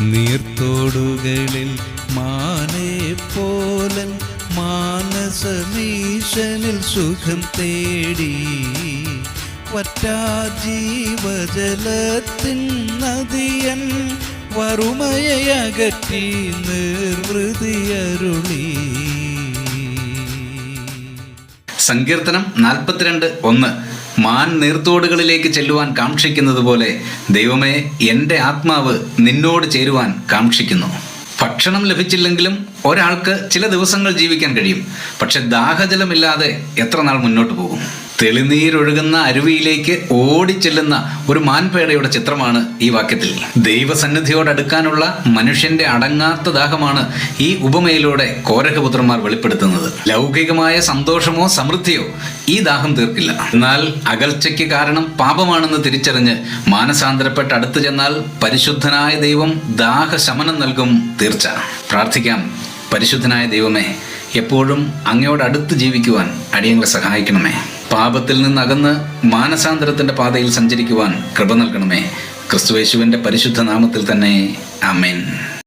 നീർത്തോടുകളിൽ മാനേ പോലൻ മാനസമീശനിൽ സുഖം തേടി വറ്റാ ജീവജലത്തിൻ നദിയൻ വറുമയകറ്റി നിർവൃതിയരുളി സങ്കീർത്തനം നാൽപ്പത്തിരണ്ട് ഒന്ന്. മാൻ നീർത്തോടുകളിലേക്ക് ചെല്ലുവാൻ കാക്ഷിക്കുന്നത് പോലെ ദൈവമേ എന്റെ ആത്മാവ് നിന്നോട് ചേരുവാൻ കാക്ഷിക്കുന്നു. ഭക്ഷണം ലഭിച്ചില്ലെങ്കിലും ഒരാൾക്ക് ചില ദിവസങ്ങൾ ജീവിക്കാൻ കഴിയും. പക്ഷെ ദാഹജലമില്ലാതെ എത്ര നാൾ മുന്നോട്ട് പോകും? തെളിനീരൊഴുകുന്ന അരുവിയിലേക്ക് ഓടിച്ചെല്ലുന്ന ഒരു മാൻപേടയുടെ ചിത്രമാണ് ഈ വാക്യത്തിൽ. ദൈവസന്നിധിയോടടുക്കാനുള്ള മനുഷ്യന്റെ അടങ്ങാത്ത ദാഹമാണ് ഈ ഉപമയിലൂടെ കോരകപുത്രന്മാർ വെളിപ്പെടുത്തുന്നത്. ലൗകികമായ സന്തോഷമോ സമൃദ്ധിയോ ഈ ദാഹം തീർക്കില്ല. എന്നാൽ അകൽച്ചയ്ക്ക് കാരണം പാപമാണെന്ന് തിരിച്ചറിഞ്ഞ് മാനസാന്തരപ്പെട്ട് അടുത്തു ചെന്നാൽ പരിശുദ്ധനായ ദൈവം ദാഹശമനം നൽകും തീർച്ച. പ്രാർത്ഥിക്കാം. പരിശുദ്ധനായ ദൈവമേ എപ്പോഴും അങ്ങയോട് അടുത്ത് ജീവിക്കുവാൻ അടിയങ്ങളെ സഹായിക്കണമേ. പാപത്തിൽ നിന്നകന്ന് മാനസാന്തരത്തിന്റെ പാതയിൽ സഞ്ചരിക്കുവാൻ കൃപ നൽകണമേ. ക്രിസ്തുവേശുവിന്റെ പരിശുദ്ധ നാമത്തിൽ തന്നെ. ആമേൻ.